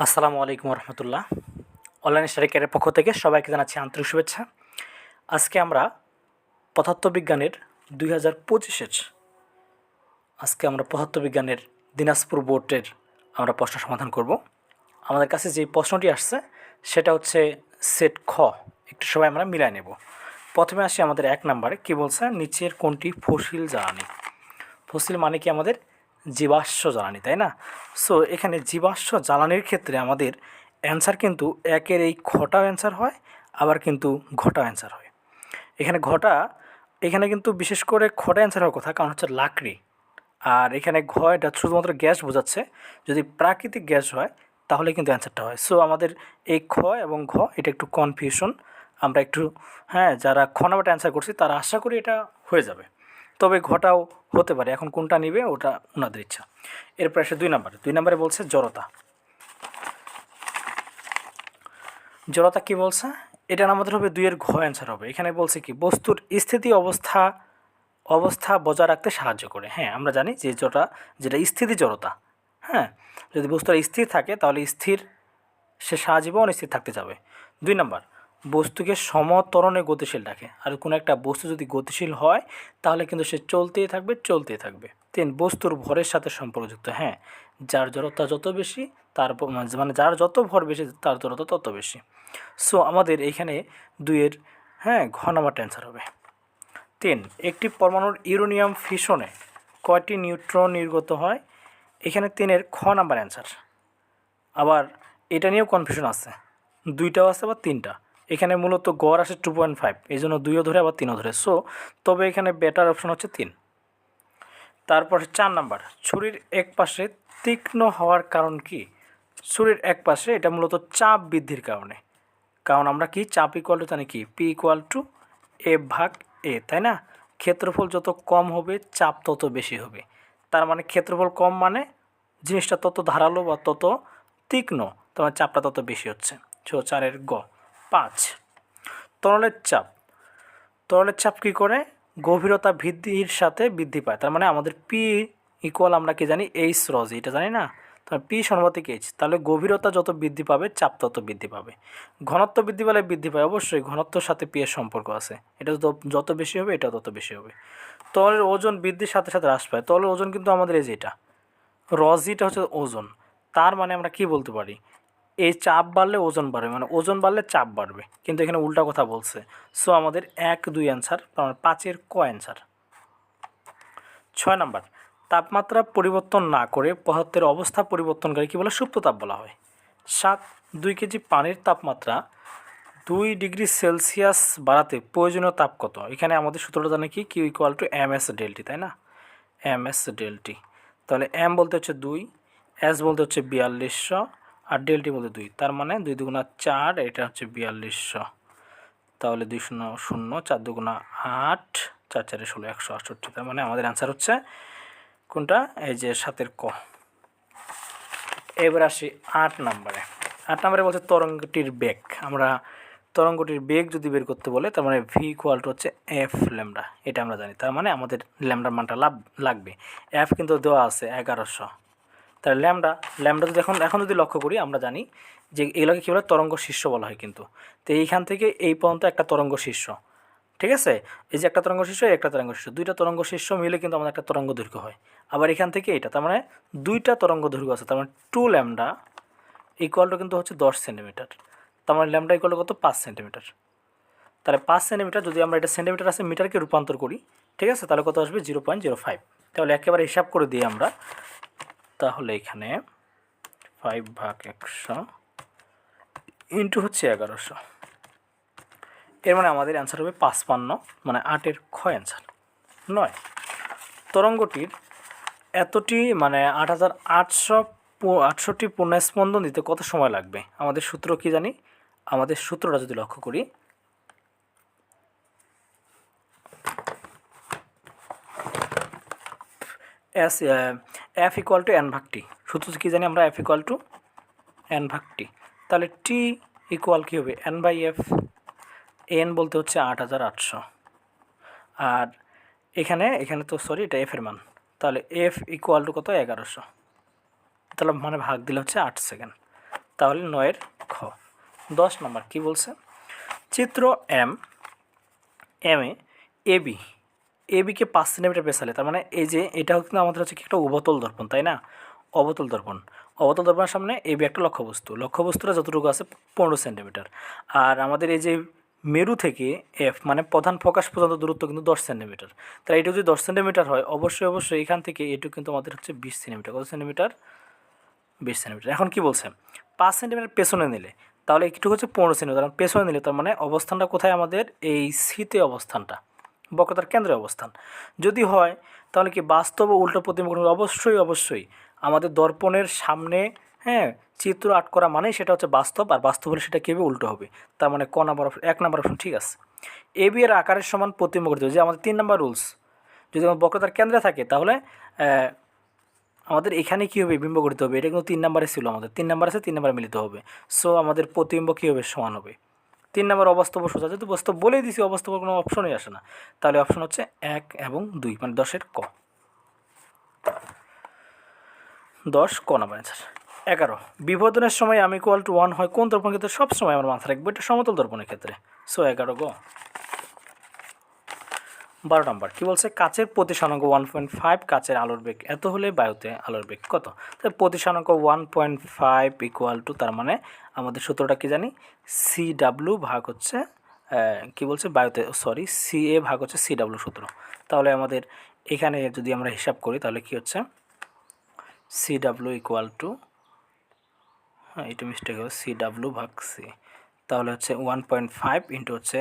আসসালামু আলাইকুম রহমতুল্লাহ online study পক্ষ থেকে সবাইকে জানাচ্ছি আন্তরিক শুভেচ্ছা। আজকে আমরা পদার্থবিজ্ঞানের দুই হাজার পঁচিশের, আজকে আমরা পদার্থবিজ্ঞানের দিনাজপুর বোর্ডের আমরা প্রশ্ন সমাধান করব। আমাদের কাছে যে প্রশ্নটি আসছে, সেটা হচ্ছে সেট খ। একটু সবাই আমরা মিলাই নেব। প্রথমে আসি আমাদের এক নম্বরে, কী বলছে, নিচের কোনটি ফসিল জ্বালানি ফসিল মানে কি আমাদের? জীবাশ্ম জ্বালানি, তাই না? সো এখানে জীবাশ্ম জ্বালানির ক্ষেত্রে আমাদের অ্যান্সার কিন্তু একের এই খটাও অ্যান্সার হয়, আবার কিন্তু ঘটা অ্যান্সার হয়। এখানে ঘটা, এখানে কিন্তু বিশেষ করে খটা অ্যান্সার হওয়ার কথা, কারণ হচ্ছে লাকড়ি। আর এখানে ঘ, এটা শুধুমাত্র গ্যাস বোঝাচ্ছে। যদি প্রাকৃতিক গ্যাস হয়, তাহলে কিন্তু অ্যান্সারটা হয়। সো আমাদের এই খ এবং ঘ, এটা একটু কনফিউশন আমরা একটু হ্যাঁ যারা খ নাম্বারটা অ্যান্সার করছি, তারা আশা করি এটা হয়ে যাবে। তবে ঘটাও হতে পারে। এখন কোনটা নিবে ওটা ওনাদের ইচ্ছা। এরপর আসে দুই নম্বরে। দুই নম্বরে বলছে জড়তা। জড়তা কি বলছে? এটা আমাদের হবে, দুইয়ের ঘ অ্যান্সার হবে। এখানে বলছে কি, বস্তুর স্থিতি অবস্থা অবস্থা বজায় রাখতে সাহায্য করে। হ্যাঁ আমরা জানি যে যেটা যেটা স্থিতি জড়তা। হ্যাঁ যদি বস্তুটা স্থির থাকে, তাহলে স্থির, সে সারা জীবন স্থির থাকতে যাবে। দুই নম্বর বস্তুকে সমতরণে গতিশীল রাখে। আর কোনো একটা বস্তু যদি গতিশীল হয়, তাহলে কিন্তু সে চলতেই থাকবে চলতেই থাকবে। তিন, বস্তুর ভরের সাথে সম্পর্কযুক্ত হ্যাঁ? যার জড়তা যত বেশি, তার মানে যার যত ভর বেশি, তার জড়তা তত বেশি। সো আমাদের এইখানে দুইয়ের হ্যাঁ ঘ নাম্বারটা অ্যান্সার হবে। তিন, একটি পরমাণুর ইউরোনিয়াম ফিশনে কয়টি নিউট্রন নির্গত হয়? এখানে তিনের খ নাম্বার অ্যান্সার আবার এটা নিয়েও কনফিউশন আছে। দুইটাও আছে আবার তিনটা? এখানে মূলত গড় আসে টু পয়েন্ট ফাইভ এই জন্য দুইও ধরে আবার তিনও ধরে। সো তবে এখানে বেটার অপশন হচ্ছে তিন। তারপর চার নাম্বার, ছুরির এক পাশে তীক্ষ্ণ হওয়ার কারণ কি? ছুরির এক পাশে এটা মূলত চাপ বৃদ্ধির কারণে। কারণ আমরা কি? চাপ ইকুয়াল টু জানি কি? পি ইকুয়াল টু এ ভাগ এ তাই না? ক্ষেত্রফল যত কম হবে, চাপ তত বেশি হবে। তার মানে ক্ষেত্রফল কম মানে জিনিসটা তত ধারালো বা তত তীক্ষ্ণ তোমার চাপটা তত বেশি হচ্ছে। ছো চারের গ। পাঁচ। তরলের চাপ। তরলের চাপ কী করে? গভীরতা বৃদ্ধির সাথে বৃদ্ধি পায়। তার মানে আমাদের পি ইকুয়াল আমরা কি জানি? এইচ রজি এটা জানি না? তার পি সর্বাধিক এইচ তাহলে গভীরতা যত বৃদ্ধি পাবে, চাপ তত বৃদ্ধি পাবে। ঘনত্ব বৃদ্ধি পেলে বৃদ্ধি পায়, অবশ্যই ঘনত্বর সাথে পি এর সম্পর্ক আছে। এটা যত বেশি হবে, এটা তত বেশি হবে। তরলের ওজন বৃদ্ধির সাথে সাথে হ্রাস পায়। তরলের ওজন কিন্তু আমাদের এই যে এটা। রজিটা হচ্ছে ওজন। তার মানে আমরা কি বলতে পারি? এই চাপ বাড়লে ওজন বাড়বে মানে ওজন বাড়লে চাপ বাড়বে। কিন্তু এখানে উল্টা কথা বলছে। সো আমাদের এক, দুই অ্যান্সার পাঁচের ক অ্যান্সার ছয় নাম্বার, তাপমাত্রা পরিবর্তন না করে পদার্থের অবস্থা পরিবর্তনকারী কী বলে? সুপ্ত তাপ বলা হয়। সাত, দুই কেজি পানির তাপমাত্রা দুই ডিগ্রি সেলসিয়াস বাড়াতে প্রয়োজনীয় তাপ কত? এখানে আমাদের সূত্রটা জানে কি? Q equal to m s delta t তাই না? এম এস ডেলটি তাহলে এম বলতে হচ্ছে দুই এস বলতে হচ্ছে বিয়াল্লিশশো আর ডেলটি বলতে দুই। তার মানে দুই দুগুণা চার, এটা হচ্ছে বিয়াল্লিশশো। তাহলে দুই শূন্য শূন্য, চার দুগুণা আট, চার চারে ষোলো, একশো আটষট্টি। তার মানে আমাদের অ্যান্সার হচ্ছে কোনটা? এই যে সাতের ক। এবার আসি আট নম্বরে। আট নম্বরে বলছে তরঙ্গটির বেগ। আমরা তরঙ্গটির বেগ যদি বের করতে বলে, তার মানে ভি ইকুয়াল টু হচ্ছে এফ ল্যামডা এটা আমরা জানি। তার মানে আমাদের ল্যামডার মানটা লাভ, লাগবে। এফ কিন্তু দেওয়া আছে এগারোশো। তাহলে ল্যামডা ল্যামডা যদি এখন এখন যদি লক্ষ্য করি, আমরা জানি যে এগুলোকে কী বলে? তরঙ্গ শীর্ষ বলা হয় কিন্তু। তো এইখান থেকে এই পর্যন্ত একটা তরঙ্গ শীর্ষ, ঠিক আছে? এই যে একটা তরঙ্গ শীর্ষ একটা তরঙ্গ শীর্ষ। দুইটা তরঙ্গ শীর্ষ মিলে কিন্তু আমাদের একটা তরঙ্গ দৈর্ঘ্য হয়। আবার এখান থেকে এটা, তার মানে দুইটা তরঙ্গ দৈর্ঘ্য আছে, তার মানে টু ল্যামডা ইকুয়াল টু কিন্তু হচ্ছে দশ সেন্টিমিটার তার মানে ল্যামডা ইকুয়াল কত? পাঁচ সেন্টিমিটার তাহলে পাঁচ সেন্টিমিটার যদি আমরা এটা সেন্টিমিটার আছে, মিটারকে রূপান্তর করি, ঠিক আছে? তাহলে কত আসবে? জিরো পয়েন্ট জিরো ফাইভ তাহলে একেবারে হিসাব করে দিই আমরা তাহলে এখানে ফাইভ ভাগ একশো ইন্টু হচ্ছে এগারোশো। এর মানে আমাদের অ্যান্সার হবে পাঁচপান্ন মানে আটের ক্ষয় অ্যান্সার নয়। তরঙ্গটির এতটি মানে আট হাজার আটশো দিতে কত সময় লাগবে? আমাদের সূত্র কি জানি? আমাদের সূত্রটা যদি লক্ষ্য করি। S f equal to n ভাগ টি সূত্র কী জানি আমরা এফ ইকুয়াল টু এন ভাগ টি তাহলে টি ইকুয়াল কী হবে? এন বাই এফ এন বলতে হচ্ছে আট হাজার আটশো। আর এখানে এখানে তো সরি এটা এফের মান। তাহলে এফ ইকুয়াল টু কত? এগারোশো। তাহলে মানে ভাগ দিলে হচ্ছে আট সেকেন্ড তাহলে নয়ের খ। দশ নম্বর কি বলছে? চিত্র এম এম এ এবি এবিকে পাঁচ সেন্টিমিটার পেছালে, তার মানে এই যে এটা কিন্তু আমাদের হচ্ছে কি একটা উবতল দর্পণ, তাই না? অবতল দর্পণ। অবতল দর্পণের সামনে এবি একটা লক্ষ্যবস্তু। লক্ষ্যবস্তুটা যতটুকু আছে পনেরো সেন্টিমিটার। আর আমাদের এই যে মেরু থেকে এফ মানে প্রধান ফোকাস পর্যন্ত দূরত্ব কিন্তু দশ সেন্টিমিটার। তাহলে এটা যদি দশ সেন্টিমিটার হয়, অবশ্যই অবশ্যই এখান থেকে এটুকু কিন্তু আমাদের হচ্ছে বিশ সেন্টিমিটার। কত সেন্টিমিটার? বিশ সেন্টিমিটার। এখন কি বলছে? পাঁচ সেন্টিমিটার পেছনে নিলে, তাহলে একটু হচ্ছে পনেরো সেন্টিমিটার। পেছনে নিলে তার মানে অবস্থানটা কোথায় আমাদের? এই শীতে অবস্থানটা। বক্রতার কেন্দ্রে অবস্থান। যদি হয়, তাহলে কি বাস্তব ও উল্টো প্রতিমুখ অবশ্যই অবশ্যই। আমাদের দর্পণের সামনে হ্যাঁ চিত্র আট করা মানে সেটা হচ্ছে বাস্তব, আর বাস্তব হলে সেটা কীভাবে উল্টো হবে? তার মানে ক নাম্বার অপশন, এক নাম্বার অপশন, ঠিক আছে। এ, বি, এর আকারের সমান প্রতিমুখ করতে হবে যে আমাদের তিন নাম্বার রুলস, যদি আমার বক্রতার কেন্দ্রে থাকে, তাহলে আমাদের এখানে কী হবে? বিম্ব করতে হবে। এটা কিন্তু তিন নাম্বারে ছিল আমাদের। তিন নাম্বার আছে, তিন নাম্বারে মিলিত হবে। সো আমাদের প্রতিবিম্ব কী হবে? সমান হবে। তিন নম্বর অবাস্তব সোজা। যেহেতু বাস্তব বলেই দিছি অবাস্তব কোনো অপশনই আসে না। তাহলে অপশন হচ্ছে এক এবং দুই মানে দশের ক। দশ, ক নাম্বার অ্যান্সার এগারো বিভোদনের সময় আমি ইকুয়াল টু ওয়ান হয় কোন দর্পণের ক্ষেত্রে? সবসময় আমার মাথা রাখব, এটা সমতল দর্পণের ক্ষেত্রে। সো এগারো, গ। বারো নম্বর, কী বলছে? কাচের প্রতিসানাঙ্ক ওয়ান পয়েন্ট ফাইভ কাচের আলোর বেগ এত হলে বায়ুতে আলোর বেগ কত? তাহলে প্রতিসানাঙ্ক one point five equal to তার মানে আমাদের সূত্রটা কি জানি? সি ডাব্লু ভাগ হচ্ছে কি বলছে? বায়ুতে সরি সি এ ভাগ হচ্ছে সি ডাব্লু সূত্র। তাহলে আমাদের এখানে যদি আমরা হিসাব করি, তাহলে কি হচ্ছে? সি ডাব্লু ইকুয়াল টু হ্যাঁ এটা মিস্টেক হবে সি ডাব্লু ভাগ সি তাহলে হচ্ছে ওয়ান পয়েন্ট ফাইভ ইন্টু হচ্ছে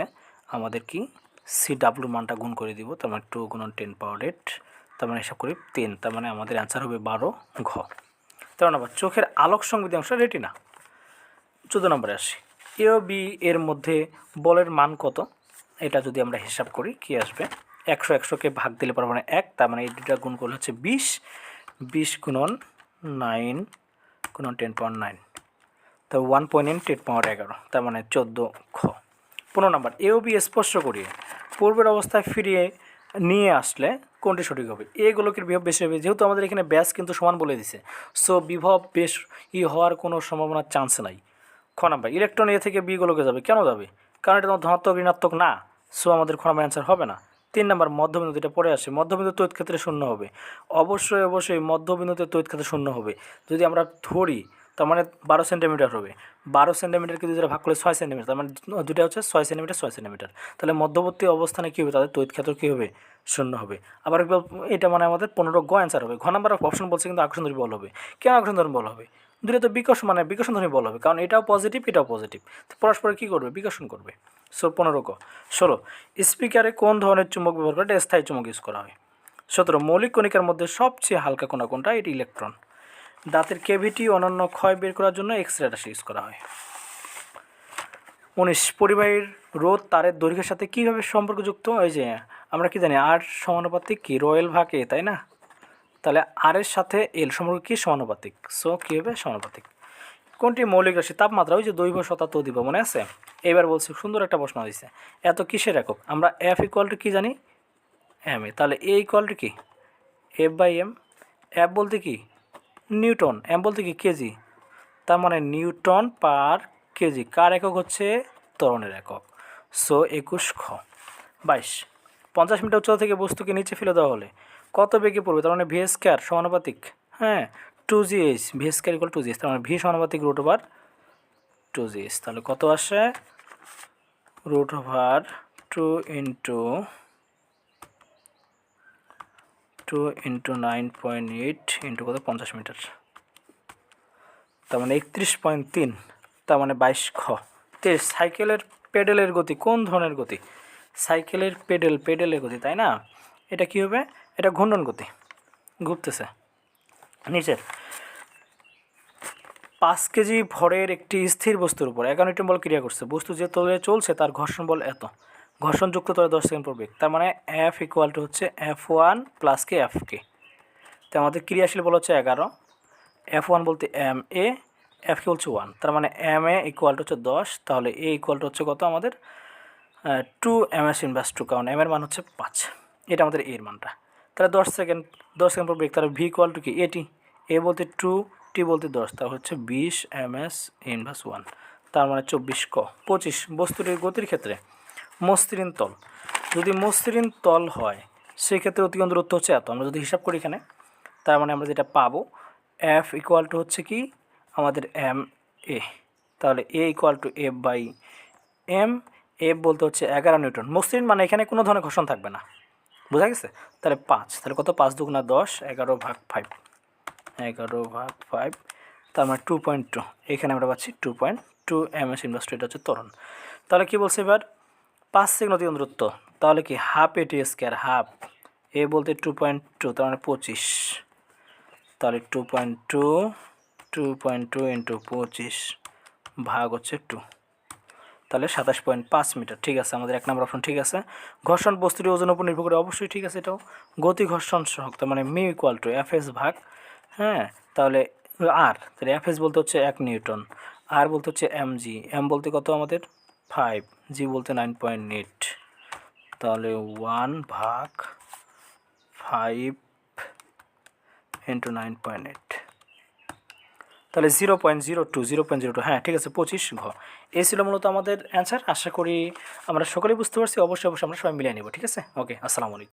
আমাদের কি? সি ডাব্লু মানটা গুণ করে দিব, তার মানে টু গুণন টেন পাওয়ার এইট তার মানে হিসাব করি তিন তার মানে আমাদের অ্যান্সার হবে বারো ঘ। তেরো নম্বর চোখের আলোক সংবেদী অংশ রেটিনা চোদ্দ নম্বরে আসি। এ ও বি এর মধ্যে বলের মান কত? এটা যদি আমরা হিসাব করি, কি আসবে? একশো একশোকে ভাগ দিলে পারব মানে এক, তার মানে এই দুটা গুণ করলে হচ্ছে বিশ। বিশ গুণন নাইন গুণন টেন পয়েন্ট নাইন তো one point in ten power এগারো, তার মানে চোদ্দ খ পনেরো নম্বর এ ও বি স্পর্শ করিয়ে পূর্বের অবস্থায় ফিরিয়ে নিয়ে আসলে কোনটি সঠিক হবে? এ গোলকের বিভব বেশি হবে, যেহেতু আমাদের এখানে ব্যাস কিন্তু সমান বলে দিছে। সো বিভব বেশ ই হওয়ার কোনো সম্ভাবনার চান্স নাই। খ নাম্বার ইলেকট্রন এ থেকে বি গোলকে যাবে, কেন যাবে? কারণ এটা তো ধনাত্মক, ঋণাত্মক না। সো আমাদের খ অ্যান্সার হবে না। তিন নম্বর মধ্যবিন্দু যেটা পড়ে আসে মধ্যবিন্দু তৈত ক্ষেত্রে শূন্য হবে। অবশ্যই অবশ্যই মধ্যবিন্দুতে তৈত ক্ষেত্রে শূন্য হবে। যদি আমরা ধরি তার মানে বারো সেন্টিমিটার হবে। বারো সেন্টিমিটারকে দুটো ভাগ করলে ছয় সেন্টিমিটার, তার মানে দুটা হচ্ছে ছয় সেন্টিমিটার ছয় সেন্টিমিটার। তাহলে মধ্যবর্তী অবস্থানে কী হবে? তাদের তৈত ক্ষেত্র কী হবে? শূন্য হবে। আবার এটা মানে আমাদের পনেরো গ অ্যান্সার হবে। ঘ নাম্বার অফ অপশন বলছে কিন্তু আকর্ষণধর্মী বল হবে। কেন আকর্ষণ আকর্ষণধর্মী বল হবে? দুটো তো বিকশ মানে বিকশন বিকর্ষণধর্মী বল হবে। কারণ এটাও পজিটিভ এটাও পজিটিভ তো পরস্পর কী করবে? বিকর্ষণ করবে। সো পনেরো ক ষোলো। স্পিকারে কোন ধরনের চুম্বক ব্যবহার করে? এটা স্থায়ী চুম্বক ইউজ করা হয়। সতেরো। মৌলিক কণিকার মধ্যে সবচেয়ে হালকা কণা কোনটা? এটি ইলেকট্রন দাঁতের কেভিটি অনন্য ক্ষয় বের করার জন্য এক্স রে ইউজ করা হয়। উনিশ, পরিবাহীর রোধ তারের দৈর্ঘ্যের সাথে কীভাবে সম্পর্কযুক্ত? এই যে, আমরা কি জানি আর সমানুপাতিক কি? রয়েল ভাগ তাই না? তাহলে আর এর সাথে এল সম্পর্ক কি? সমানুপাতিক। সো কী হবে সমানুপাতিক? কোনটি মৌলিক রাশি তাপমাত্রা? ওই যে দৈব শতাব্দ দিব মনে আছে? এবার বলছি, সুন্দর একটা প্রশ্ন হয়েছে এত কিসের একক? আমরা এফ ইকুয়াল টু কী জানি? এম এ তাহলে এ ইকুয়াল টু কি? এফ বাই এম এফ বলতে কি? নিউটন এম বলতে কি কেজি? তার মানে নিউটন পার কেজি। কার একক হচ্ছে? ত্বরণের একক। সো, একুশ খ। বাইশ। পঞ্চাশ মিটার উচ্চতা থেকে বস্তুকে নিচে ফেলে দেওয়া হলে কত বেগে পড়বে? তার মানে ভি স্কোয়ার সমানুপাতিক হ্যাঁ? Two g h v square equal to g তার মানে ভি সমানুপাতিক root over two g h তাহলে কত আসে? Root over two into two into nine point eight into কত? পঞ্চাশ মিটার। তার মানে একত্রিশ পয়েন্ট তিন, তার মানে বাইশ খ। তেইশ সাইকেলের পেডেলের গতি, কোন ধরনের গতি? সাইকেলের পেডেল, পেডেলের গতি, তাই না? এটা কি হবে? এটা ঘূর্ণন গতি। ঘুরতেছে। নিচের। পাঁচ কেজি ভরের একটি স্থির বস্তুর উপর। এগারো নিউটন বল ক্রিয়া করছে। বস্তু যে তলে চলছে, তার ঘর্ষণ বল এত। ঘর্ষণযুক্ত তলে দশ সেকেন্ড পর বেগ তার মানে এফ ইকুয়াল টু হচ্ছে f one plus k f k তো আমাদের ক্রিয়াশীল বল হচ্ছে এগারো। এফ ওয়ান বলতে এম এ এফ কে বলছে ওয়ান তার মানে এম এ ইকুয়াল টু হচ্ছে দশ। তাহলে এ ইকুয়াল টু হচ্ছে কত আমাদের? Two m s inverse two কারণ এম এর মান হচ্ছে পাঁচ। এটা আমাদের এর মানটা। তাহলে দশ সেকেন্ড দশ সেকেন্ড পর ব্রেক তাহলে ভি ইকুয়াল টু কি? এটি এ বলতে টু টি বলতে দশ। তা হচ্ছে বিশ এম এস ইনভার্স ওয়ান তার মানে চব্বিশ ক। পঁচিশ। বস্তুটির গতির ক্ষেত্রে। মসৃণ তল। যদি মসৃণ তল হয়, সেক্ষেত্রে অতিক্রম দূরত্ব হচ্ছে এত। আমরা যদি হিসাব করি এখানে, তার মানে আমরা যেটা পাবো এফ ইকুয়াল টু হচ্ছে কি? আমাদের এম এ তাহলে a equal to F by m F বলতে হচ্ছে এগারো নিউটন। মসৃণ মানে এখানে কোনো ধরনের ঘর্ষণ থাকবে না। বোঝা গেছে? তাহলে পাঁচ। তাহলে কত? পাঁচ দুগুণা দশ, এগারো ভাগ ফাইভ এগারো ভাগ ফাইভ তার মানে টু পয়েন্ট টু এখানে আমরা পাচ্ছি two point two m s industry এটা হচ্ছে ত্বরণ। তাহলে কী বলছে এবার? পাঁচ সেকেন্ড অতিক্রম দূরত্ব, তাহলে কি হাফ এটি স্কোয়ার হাফ এ বলতে টু পয়েন্ট টু তার মানে পঁচিশ। তাহলে two point two two point two into পঁচিশ ভাগ হচ্ছে টু তাহলে সাতাশ পয়েন্ট পাঁচ মিটার, ঠিক আছে, আমাদের এক নম্বর অপশন ঠিক আছে। ঘর্ষণ বস্তুটি ওজনের উপর নির্ভর করে অবশ্যই ঠিক আছে এটাও। গতি ঘর্ষণ সহক তার মানে mu equal to F s ভাগ হ্যাঁ তাহলে আর তাহলে এফ এস বলতে হচ্ছে এক নিউটন আর বলতে হচ্ছে এম জি এম বলতে কত আমাদের? ফাইভ জি বলতে নাইন পয়েন্ট এইট তাহলে ওয়ান ভাগ five into nine point eight তাহলে zero point zero two zero point zero two হ্যাঁ ঠিক আছে, পঁচিশ ঘ। এই ছিল মূলত আমাদের অ্যান্সার আশা করি আমরা সকলেই বুঝতে পারছি। অবশ্যই অবশ্যই আমরা সবাই মিলিয়ে নেব, ঠিক আছে? ওকে আসসালামু আলাইকুম।